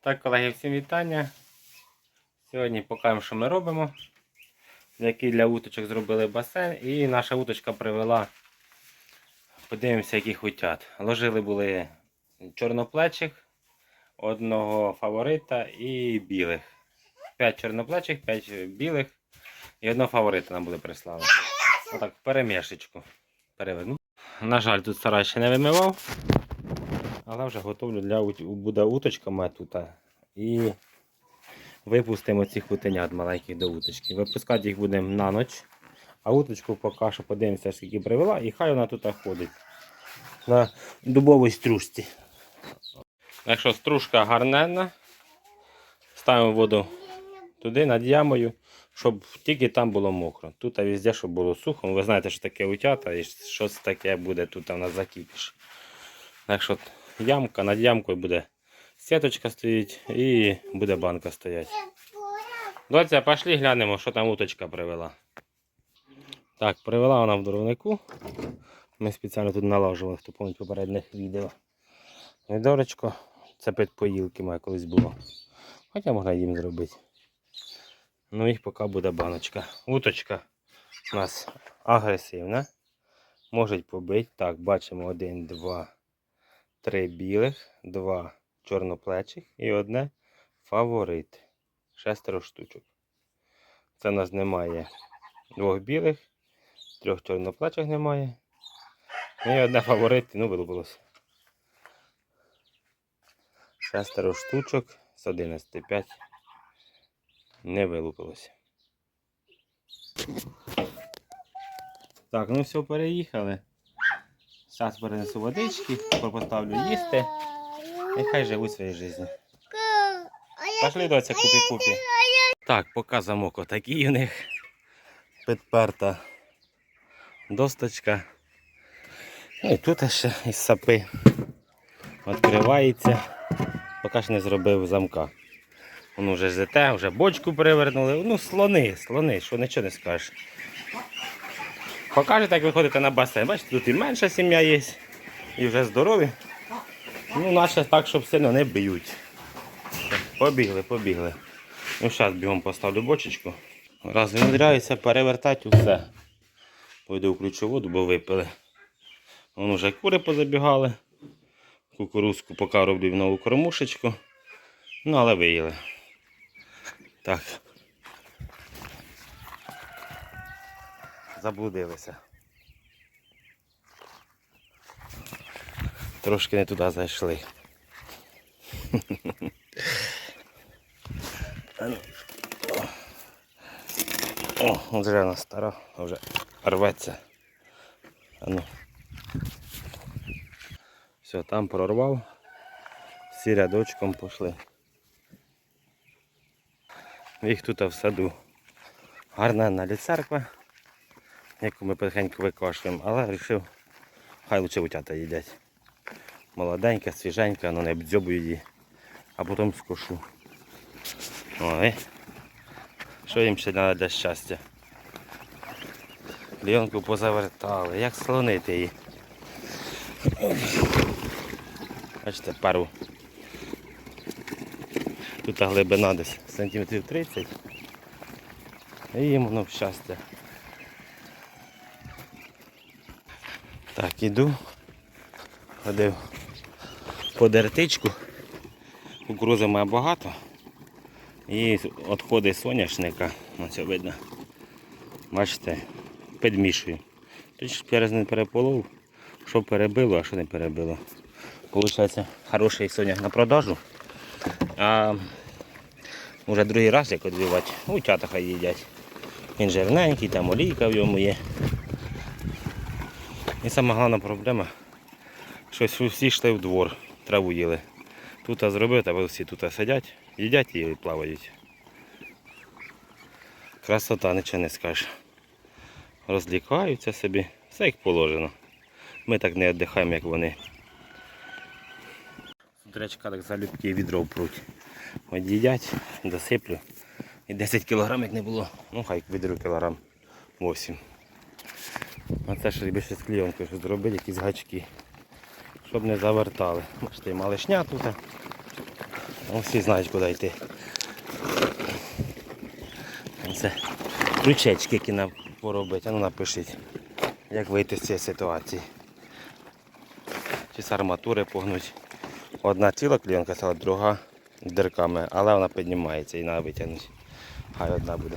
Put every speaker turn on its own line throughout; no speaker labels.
Так, колеги, всім вітання. Сьогодні покажемо, що ми робимо. Який для уточок зробили басейн. І наша уточка привела. Подивимося, яких утят. Ложили були чорноплечих, одного фаворита і білих. П'ять чорноплечих, п'ять білих і одного фаворита нам були прислали. Отак, перемішечку. Переверну. На жаль, тут сарай ще не вимивав. Але вже готовлю для буде уточка моя тут. І випустимо цих утенят маленьких до уточки. Випускати їх будемо на ніч. А уточку поки що подивимося, скільки привела, і хай вона тут ходить на дубовій стружці. Якщо стружка гарненна, ставимо воду туди над ямою, щоб тільки там було мокро. Тут а везде, щоб було сухо. Ви знаєте, що таке утята і щось таке буде тут у нас закипіш. Так що ямка, над ямкою буде сіточка стоїть і буде банка стоять. Доця, пішли глянемо, що там уточка привела. Так, привела вона в дровнику. Ми спеціально тут налажували, хто пам'ятає попередніх відео. Відорочко, це під поїлки моє колись було. Хоча можна їм зробити. Ну їх поки буде баночка. Уточка у нас агресивна. Можуть побити. Так, бачимо один, два, три білих, два чорноплечих і одне фаворит. Шестеро штучок. Це у нас немає двох білих, трьох чорноплечих немає. Ну і одне фаворит, ну вилупилося. Шестеро штучок з 11 5 не вилупилося. Так, ну все, переїхали. Зараз перенесу водички, поставлю їсти. Нехай живуть своєю життю. Пошли, доця, купі-купі. Так, поки замок отакий у них. Підперта досточка. Ну і тут ще із сапи. Відкривається. Поки ж не зробив замка. Воно вже зете, вже бочку перевернули. Ну, слони, слони, що нічого не скажеш. Покажете, як виходите на басейн. Бачите, тут і менша сім'я є, і вже здорові. Ну, наче так, щоб сильно не б'ють. Побігли, побігли. Ну, зараз бігом поставлю бочечку. Раз внедряється, перевертати усе. Пойду включу воду, бо випили. Вон уже кури позабігали. Кукурузку поки роблю в нову кормушечку. Ну, але виїли. Так. Заблудилися. Трошки не туди зайшли. О, вже вона стара, вже рветься. А ну. Все, там прорвав. Всі рядочком пішли. Їх тут в саду. Гарна на церква, яку ми потихеньку викошуємо, але вирішив, хай лучше утята їдять. Молоденька, свіженька, ну не бдзьобую її, а потім скошу. Ой. Що їм ще треба для щастя? Ліонку позавертали, як слонити її. Бачите, пару. Тут глибина десь сантиметрів 30. І їм воно в щастя. Так, іду. Ходив по дертичку. Кукурузи має багато. І відходи соняшника, ось видно. Бачите, підмішую. Тут через не переполов, що перебило, а що не перебило. Получається хороший соняк на продажу. А вже другий раз як відбивати, утята хай їдять. Він жирненький, там олійка в ньому є. І сама головна проблема, що всі йшли в двор, траву їли. Тут зробив, та ви всі тут сидять, їдять і плавають. Красота, нічого не скажеш. Розлікаються собі, все як положено. Ми так не віддихаємо, як вони. Сутрячка так залюбки відро впруть. От їдять, досиплю. І 10 кг як не було. Ну хай відро кілограм 8. А це ж більше з клієнкою, щоб зробити якісь гачки. Щоб не завертали. Бачите, малишня тут. Ну, всі знають, куди йти. Це крючечки, які нам поробити. А ну напишіть, як вийти з цієї ситуації. Чи з арматури погнуть. Одна ціла клієнка, а друга дирками, але вона піднімається і треба витягнути. Хай одна буде.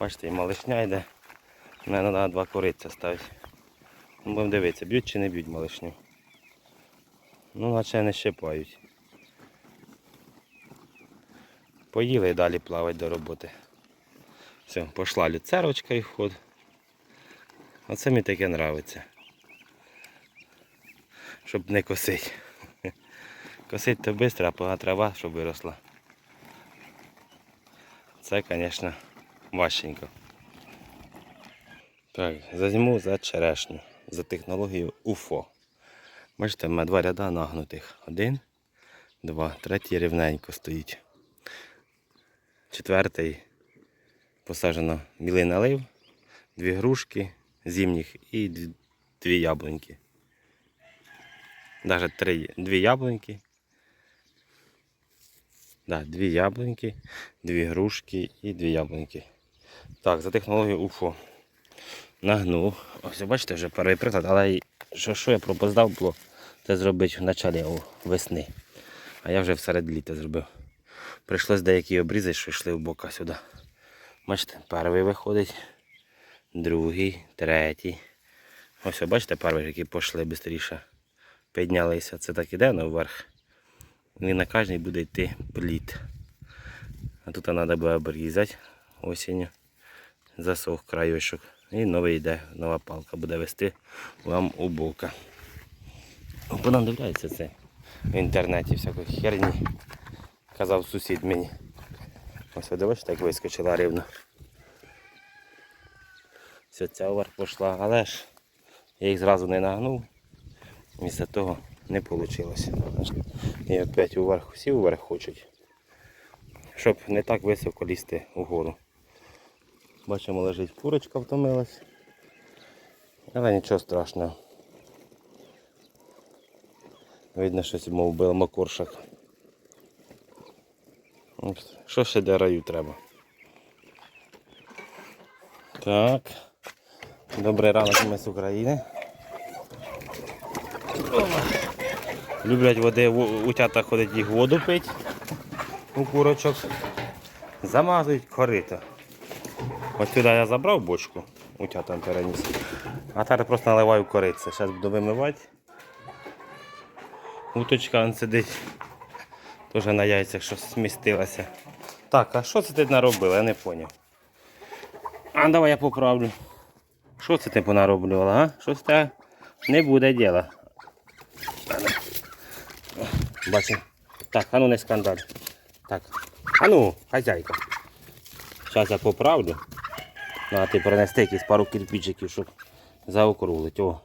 Бачите, і малишня йде. Не треба два кориця ставити. Ну, Будемо дивитися, б'ють чи не б'ють малишню. Ну, наче не щипають. Поїли і далі плавать до роботи. Все, пішла люцерочка і вход. Оце мені таке нравиться. Щоб не косить. Косить то швидко, а трава, щоб виросла. Це, звісно, важченько. Так, зазьму за черешню, за технологію УФО. Бачите, в мене два ряда нагнутих. Один, два, третій рівненько стоїть. Четвертий посаджено білий налив, дві грушки зимніх і дві яблуньки. Навіть три, дві яблуньки. Да, дві яблуньки, дві грушки і дві яблуньки. Так, за технологією УФО. Нагнув. Ось бачите, вже перший приклад, але що, що я пропоздав було, це зробити в началі весни. А я вже всеред літа зробив. Прийшлось деякі обрізи, що йшли в бока сюди. Бачите, перший виходить, другий, третій. Ось, бачите, перший, які пішли швидше. Піднялися. Це так іде наверх. І на кожній буде йти плід. А тут треба буде обрізати осінню. Засох крайочок. І новий йде, нова палка буде вести вам у бока. Вона дивляється це в інтернеті всякої херні. Казав сусід мені. Ось ви як вискочила рівно. Все, ця вверх пішла, але ж я їх зразу не нагнув. Після того не вийшло. І опять уверх, всі уверх хочуть. Щоб не так високо лізти вгору. Бачимо, лежить курочка, втомилась. Але нічого страшного. Видно, щось йому вбив макуршак. Ось, Що ще для раю треба? Так. Добрий ранок ми з України. Люблять води, утята ходить їх воду пить у курочок. Замазують корито. Ось сюди я забрав бочку, утятам переніс. А тепер просто наливаю корице. Зараз буду вимивати. Уточка он сидить. Теж на яйцях щось змістилося. Так, а що це ти наробила? Я не зрозумів. А давай я поправлю. Що це ти понароблювала, а? Щось те не буде діла. Бачимо. Так, а ну не скандаль. Так. А ну, хазяйка. Зараз я поправлю. Ну, а ти принести якісь пару кирпичиків, щоб заокруглити. О.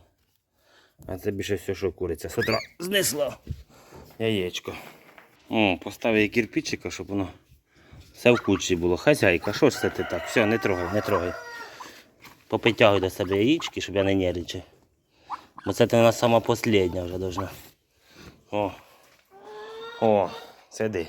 А це більше все, що куриця. З утра знесла яєчко. О, поставив їй кирпичика, щоб воно все в кучі було. Хазяйка, що ж це ти так? Все, не трогай, не трогай. Попитягуй до себе яєчки, щоб я не нервничав. Бо це ти вона сама вже должна. О. О, сиди.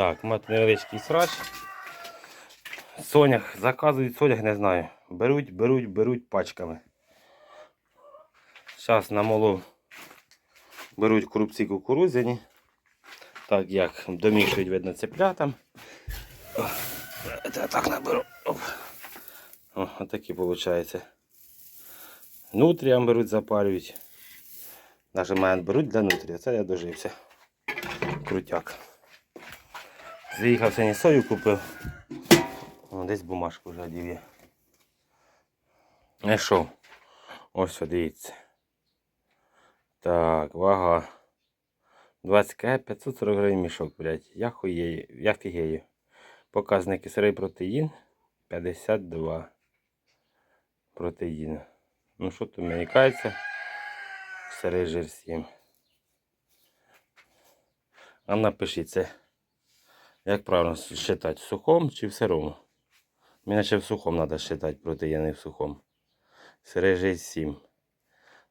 Так, мат невеличкий срач. Сонях, заказують сонях, не знаю. Беруть, беруть, беруть пачками. Зараз намолов беруть крупці кукурудзяні. Так як домішують, видно, цеплятам. Це так наберу. Оп. О, отакі виходить. Нутріям беруть, запарюють. Навіть мене беруть для нутрія. Це я дожився. Крутяк. Заїхав сьогодні сою купив. О, десь бумажку вже одів є. Знайшов. Ось дивіться. Так, вага 20 кг 540 гривень мішок, блядь. Я хуєю, я фігею. Показники сирий протеїн 52 протеїну. Ну що тут мені кається? Сирий жир 7. А напишіть це. Як правильно считати, в сухому чи в сирому? Мені ще в сухому треба считати протеїни в сухому. Жир 7.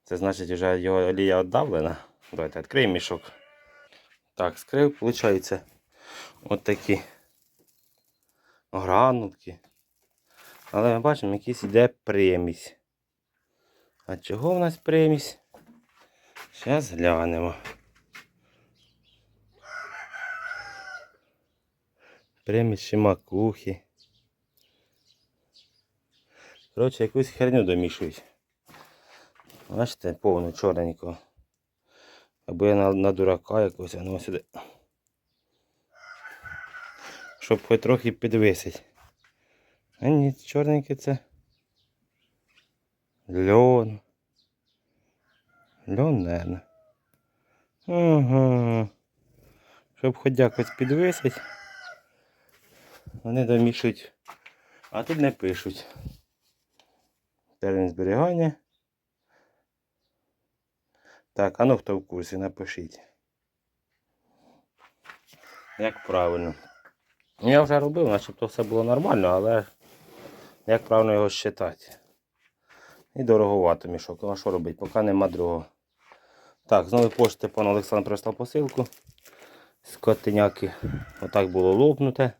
Це значить вже його олія віддавлена. Давайте відкриємо мішок. Так, скрив, виходить, от такі гранулки. Але ми бачимо, якийсь іде примісь. А чого в нас примісь? Зараз глянемо. Ще макухи. Коротше, якусь херню домішують. Бачите, повно чорненького. Або я на, на дурака якогось, а ну сюди. Щоб хоч трохи підвисить. А ні, чорненьке це. Льон. Льон, наверное. Ага. Щоб хоч якось підвисить. Вони домішують. А тут не пишуть. Термін зберігання. Так, а ну хто в курсі, напишіть. Як правильно. Я вже робив, начебто все було нормально, але як правильно його считати. І дороговато мішок. Ну, А що робити? Поки нема другого. Так, з нової пошти пан Олександр прислав посилку. З котеняки. Отак було лопнуте.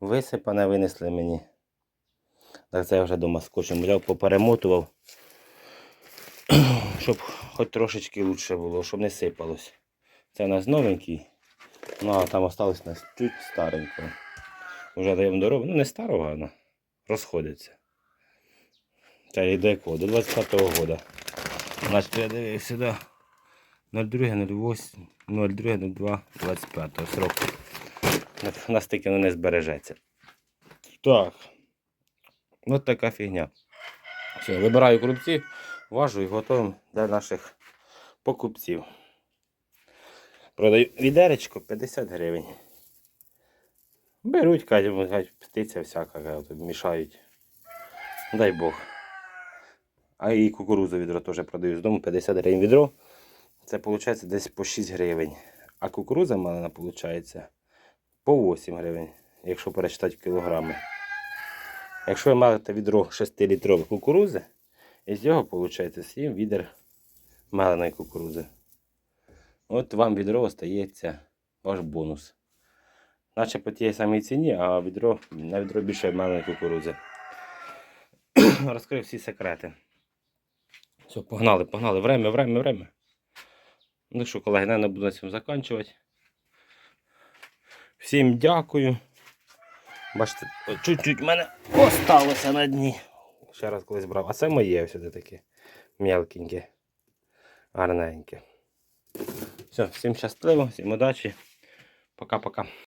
Висипане, винесли мені. Так це я вже дома скотчем взяв, поперемотував. Щоб хоч трошечки краще було, щоб не сипалось. Це у нас новенький. Ну а там осталось нас чуть старенького. Вже даємо дорогу. Ну не старого, але розходиться. Це йде якого? До 25-го года. Значить, я дивився сюди. 02, 08, 02, 02, 25 срок. У нас таки не збережеться. Так. Ось така фігня. Все, вибираю крупці, важу і готовим для наших покупців. Продаю відеречко 50 гривень. Беруть, кажуть, птиця всяка, мішають. Дай Бог. А і кукурузу відро теж продаю з дому 50 гривень відро. Це виходить десь по 6 гривень. А кукуруза малина виходить по 8 гривень, якщо перечитати кілограми. Якщо ви маєте відро 6 літрових кукурузи, із нього виходить 7 відер меленої кукурузи. От вам відро остається ваш бонус. Наче по тій самій ціні, а відро, на відро більше меленої кукурузи. Розкрив всі секрети. Все, погнали, погнали. Время, время, время. Ну що, колеги, не буду на цьому закінчувати. Всім дякую. Бачите, чуть-чуть мене осталося на дні. Ще раз колись брав. А це моє все таке м'якеньке, гарненьке. Все, всім щасливо, всім удачі. Пока-пока.